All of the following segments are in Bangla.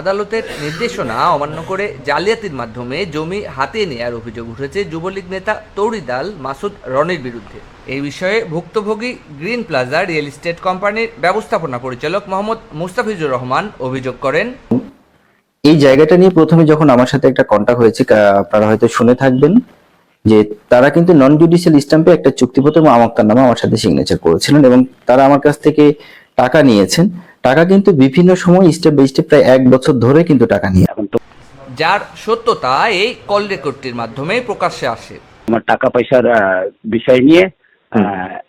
আদালতের নির্দেশনা অমান্য করে জালিয়াতির মাধ্যমে জমি হাতিয়ে নেওয়ার অভিযোগ উঠেছে যুবলীগ নেতা তৌরিদাল মাসুদ রনির বিরুদ্ধে। এই বিষয়ে ভুক্তভোগী গ্রিন প্লাজা রিয়েল এস্টেট কোম্পানির ব্যবস্থাপনা পরিচালক মোহাম্মদ মুস্তাফিজুর রহমান অভিযোগ করেন। এই জায়গাটা নিয়ে প্রথমে যখন আমার সাথে একটা কন্টাক্ট হয়েছে আপনারা হয়তো শুনে থাকবেন যে তারা কিন্তু নন জুডিশিয়াল স্ট্যাম্পে একটা চুক্তিপত্র এবং আমাক্তার নামে আমার সাথে সিগনেচার করেছিলেন এবং তারা আমার কাছ থেকে টাকা নিয়েছেন। টাকা কিন্তু বিভিন্ন সময় স্টেপ বাই স্টেপ প্রায় এক বছর ধরে কিন্তু টাকা নিয়ে যার সত্যতা এই কল রেকর্ডটির মাধ্যমে প্রকাশ্যে আসে। আমার টাকা পয়সার আহ, বিষয় নিয়ে আহ,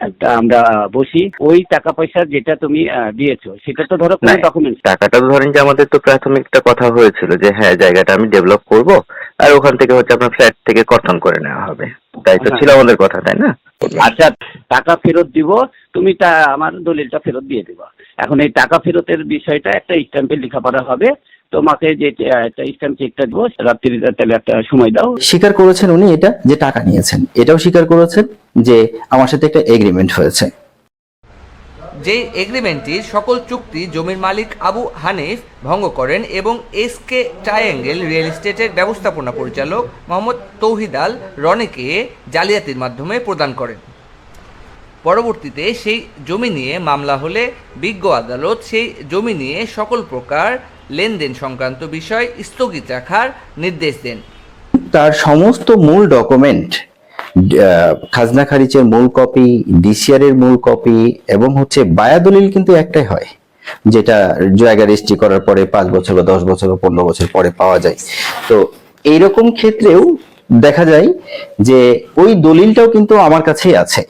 একটা আমরা বসি। ওই টাকা পয়সা যেটা তুমি দিয়েছ সেটা তো ধরো কোনো ডকুমেন্টস টাকাটা তো ধরেন যে আমাদের তো প্রাথমিক একটা কথা হয়েছিল যে হ্যাঁ জায়গাটা আমি ডেভেলপ করব আর ওখান থেকে হচ্ছে আপনার ফ্ল্যাট থেকে কর্তন করে নেওয়া হবে। তাই তো হ্যাঁ। ছিল আমাদের কথা তাই না? আচ্ছা টাকা ফেরত দিব তুমি তা আমার দলিলটা ফেরত দিয়ে দিবা। এখন এই টাকা ফেরতের বিষয়টা একটা স্ট্যাম্পে লেখাপড়া হবে। তোমাকে যে একটা স্ট্যাম্প চেকটা দেবো রাত্রি তাহলে একটা সময় দাও। স্বীকার করেছেন উনি এটা যে টাকা নিয়েছেন। এটাও স্বীকার করেছেন যে আমার সাথে একটা এগ্রিমেন্ট হয়েছে। যে এগ্রিমেন্টটির সকল চুক্তি জমির মালিক আবু হানিফ ভঙ্গ করেন এবং এস কে ট্রায়াঙ্গেল রিয়েল এস্টেটের ব্যবস্থাপনা পরিচালক মোহাম্মদ তৌহিদ আল রনিকে জালিয়াতির মাধ্যমে প্রদান করেন। পরবর্তীতে সেই জমি নিয়ে মামলা হলে বিজ্ঞ আদালত সেই জমি নিয়ে সকল প্রকার লেনদেন সংক্রান্ত বিষয় স্থগিত রাখার নির্দেশ দেন। তার সমস্ত মূল ডকুমেন্ট খাজনা খারিজের মূল কপি ডিসিআর এর মূল কপি এবং হচ্ছে বায়া দলিল কিন্তু একটাই হয়, যেটা জায়গা রেজিস্ট্রি করার পরে পাঁচ বছর বা দশ বছর বা পনেরো বছর পরে পাওয়া যায়। তো এইরকম ক্ষেত্রেও দেখা যায় যে ওই দলিলটাও কিন্তু আমার কাছেই আছে।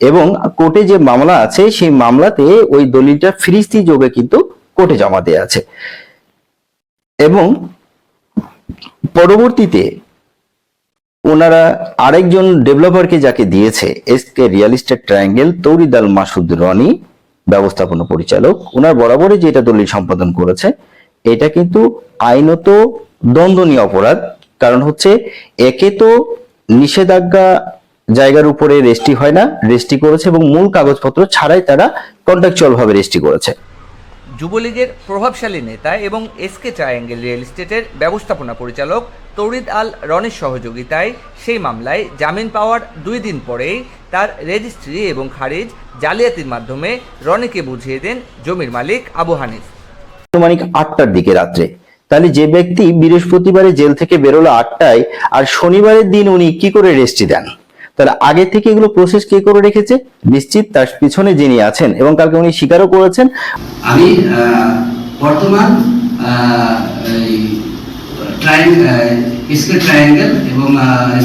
এবং কোর্টে যে মামলা আছে, সেই মামলাতে ওই দলিলটা ফিরিস্তি যোগে কিন্তু কোর্টে জমা দেওয়া আছে। এবং পরবর্তীতে ওনারা আরেকজন ডেভেলপারকে যাকে দিয়েছে SK real estate triangle Touhidul Masud Roni, ব্যবস্থাপনা পরিচালক ওনার বরাবরই যেটা দলিল সম্পাদন করেছে, এটা কিন্তু আইনত দ্বন্দ্বনীয় অপরাধ। কারণ হচ্ছে, একে তো নিষেধাজ্ঞা জায়গার উপরে রেজিস্ট্রি হয় না রেজিস্ট্রি করেছে এবং মূল কাগজপত্র ছাড়াই তারা কন্ট্রাকচুয়াল ভাবে রেস্টি করেছে। যুবলীগের প্রভাবশালী নেতা এবং এসকে ট্রায়াঙ্গেল রিয়েল এস্টেটের ব্যবস্থাপনা পরিচালক তৌরিদ আল রনির সহযোগিতায় সেই মামলায় জামিন পাওয়ার দুই দিন পরেই তার রেজিস্ট্রি এবং খারিজ জালিয়াতির মাধ্যমে রনিকে বুঝিয়ে দেন জমির মালিক আবু হানিফ। আনুমানিক আটটার দিকে রাত্রে। তাহলে যে ব্যক্তি বৃহস্পতিবারে জেল থেকে বেরোলো আটটায় আর শনিবারের দিন উনি কি করে রেস্টি দেন? তাহলে আগে থেকে এগুলো প্রসেস কে করে রেখেছে? নিশ্চিত তার পিছনে যিনি আছেন এবং কালকে উনি স্বীকারও করেছেন। আমি বর্তমান স্কেল ট্রায়াঙ্গেল এবং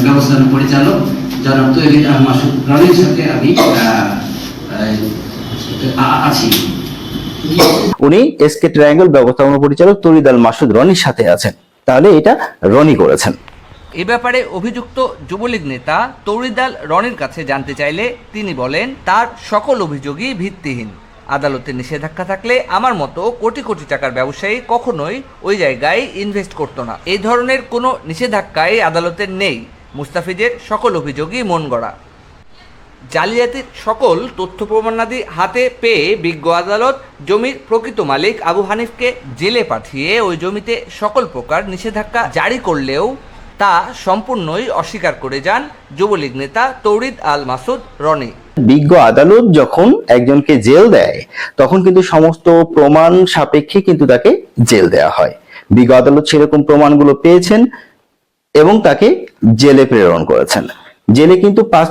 ব্যবস্থাপনা পরিচালক জনাব আহ, মাসুদ রনির সাথে আমি আছি। উনি এসকে ট্রায়াঙ্গেল ব্যবস্থাপনা পরিচালক তরিদ আল মাসুদ রনির সাথে আছেন। তাহলে এটা রনি করেছেন। এ ব্যাপারে অভিযুক্ত যুবলীগ নেতা তৌরিদাল রনির কাছে জানতে চাইলে তিনি বলেন, তার সকল অভিযোগই ভিত্তিহীন। আদালতের নিষেধাজ্ঞা থাকলে আমার মতো কোটি কোটি টাকার ব্যবসায়ী কখনোই ওই জায়গায় ইনভেস্ট করতো না। এই ধরনের কোনো নিষেধাজ্ঞাই আদালতের নেই। মুস্তাফিজের সকল অভিযোগই মন গড়া। জালিয়াতির সকল তথ্য প্রমাণাদি হাতে পেয়ে বিজ্ঞ আদালত জমির প্রকৃত মালিক আবু হানিফকে জেলে পাঠিয়ে ওই জমিতে সকল প্রকার নিষেধাজ্ঞা জারি করলেও তা সম্পূর্ণই অস্বীকার করে যান যুবলীগ নেতা তৌরিদ আল মাসুদ রনি। বিজ্ঞ আদালত যখন একজনকে জেল দেয়, তখন কিন্তু সমস্ত প্রমাণ সাপেক্ষে কিন্তু তাকে জেল দেওয়া হয়। বিজ্ঞ আদালত সেরকম প্রমাণগুলো পেয়েছেন এবং তাকে জেলে প্রেরণ করেছেন। জেলে কিন্তু পাঁচ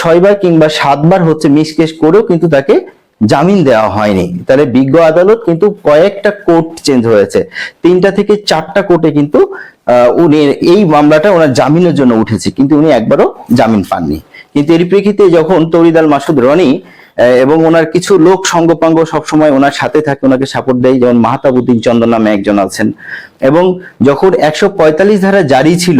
ছয়বার কিংবা সাতবার হচ্ছে মিসকেস করেও কিন্তু তাকে জামিন দেওয়া হয়নি। তাহলে বিজ্ঞ আদালত কিন্তু কয়েকটা কোর্ট চেঞ্জ হয়েছে। তিনটা থেকে চারটা কোর্টে কিন্তু উনি এই মামলাটা ওনার জামিনের জন্য উঠেছে, কিন্তু উনি একবারও জামিন পাননি। কিন্তু এর প্রেক্ষিতে যখন তরিদাল মাসুদ রনি এবং ওনার কিছু লোক সঙ্গপাঙ্গ সবসময় ওনার সাথে থাকে, ওনাকে সাপোর্ট দেয়। যেমন মাহতাবুদ্দিন চন্দ্র নামে একজন আছেন। এবং যখন একশো পঁয়তাল্লিশ ধারা জারি ছিল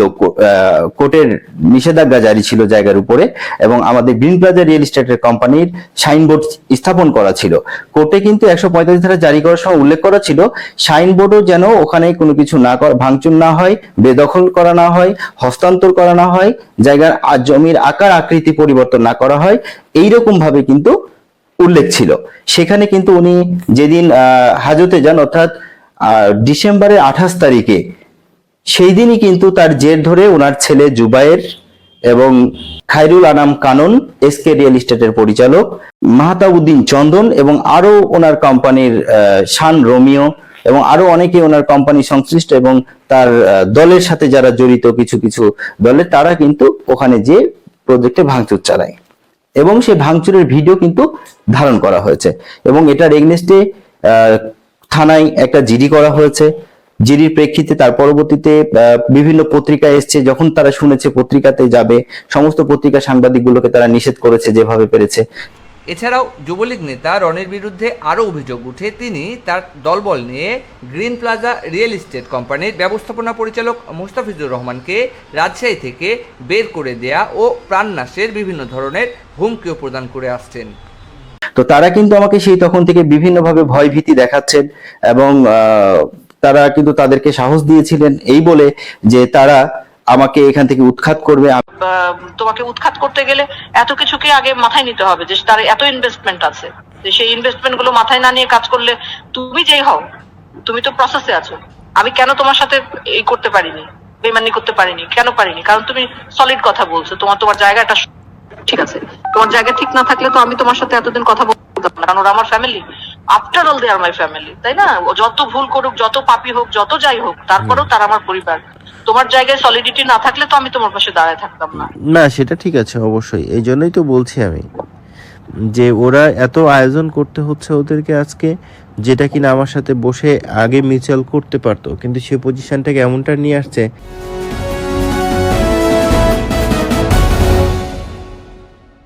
কোর্টের নিষেধাজ্ঞা জারি ছিল জায়গার উপরে, এবং আমাদের গ্রিন প্লাজা রিয়েল এস্টেটের কোম্পানির সাইনবোর্ড স্থাপন করা ছিল, কোর্টে কিন্তু একশো পঁয়তাল্লিশ ধারা জারি করার সময় উল্লেখ করা ছিল, সাইনবোর্ডও যেন ওখানে কোনো কিছু না ভাঙচুর না হয়, বেদখল করা না হয়, হস্তান্তর করা না হয়, জায়গার জমির আকার আকৃতি পরিবর্তন না করা হয় এইরকম ভাবে কিন্তু উল্লেখ ছিল। সেখানে কিন্তু উনি যেদিন হাজতে যান, অর্থাৎ ডিসেম্বরের আঠাশ তারিখে, সেই দিনই কিন্তু তার জের ধরে ওনার ছেলে জুবায়ের এবং খায়রুল আনাম কানন এসকে রিয়েল এস্টেটের পরিচালক, মাহতাবুদ্দিন চন্দন এবং আরও ওনার কোম্পানির শান রোমিও এবং আরও অনেকে ওনার কোম্পানি সংশ্লিষ্ট এবং তার দলের সাথে যারা জড়িত কিছু কিছু দলের তারা কিন্তু ওখানে যে প্রজেক্টে ভাঙচুর চালায়। এবং সেই ভাঙচুরের ভিডিও কিন্তু ধারণ করা হয়েছে। এবং এটার এগনেস্টে থানায় একটা জিডি করা হয়েছে। জিডির প্রেক্ষিতে তার পরবর্তীতে বিভিন্ন পত্রিকা এসছে, যখন তারা শুনেছে পত্রিকাতে যাবে, সমস্ত পত্রিকা সাংবাদিকগুলোকে তারা নিষেধ করেছে যেভাবে পেরেছে। এছাড়াও যুবলীগ নেতা রনির বিরুদ্ধে আরও অভিযোগ উঠে তিনি তার দলবল নিয়ে গ্রিন প্লাজা রিয়েল এস্টেট কোম্পানির ব্যবস্থাপনা পরিচালক মুস্তাফিজুর রহমানকে রাজশাহী থেকে বের করে দেয়া ও প্রাণনাশের বিভিন্ন ধরনের হুমকিও প্রদান করে আসছেন। তো তারা কিন্তু আমাকে সেই তখন থেকে বিভিন্নভাবে ভয় ভীতি দেখাচ্ছেন এবং তারা কিন্তু তাদেরকে সাহস দিয়েছিলেন এই বলে যে তারা আমাকে এখান থেকে উৎখাত করবে। তোমাকে উৎখাত করতে গেলে এত কিছুকে আগে মাথায় নিতে হবে যে তার এত ইনভেস্টমেন্ট আছে। যে সেই ইনভেস্টমেন্টগুলো মাথায় না নিয়ে কাজ করলে তুমি যেই হও, তুমি তো প্রসেসে আছো। আমি কেন তোমার সাথে এই করতে পারিনি বেমানি করতে পারিনি, কেন পারিনি? কারণ তুমি সলিড কথা বলছো, তোমার তোমার জায়গাটা ঠিক আছে। তোমার জায়গা ঠিক না থাকলে তো আমি তোমার সাথে এতদিন কথা বলতাম না, কারণ ওরা আমার family after all they are my family তাই না? যত ভুল করুক, যত পাপি হোক, যত যাই হোক, তারপরেও তারা আমার পরিবার। তোমার জায়গায় সলিডিটি না থাকলে তো আমি তোমার পাশে দাঁড়ায় থাকতাম না। না, সেটা ঠিক আছে, অবশ্যই। এই জন্যই তো বলছি আমি যে ওরা এত আয়োজন করতে হচ্ছে ওদেরকে আজকে, যেটা কিনা আমার সাথে বসে আগে মিউচুয়াল করতে পারতো, কিন্তু সে পজিশনটাকে এমনটা নিয়ে আসছে।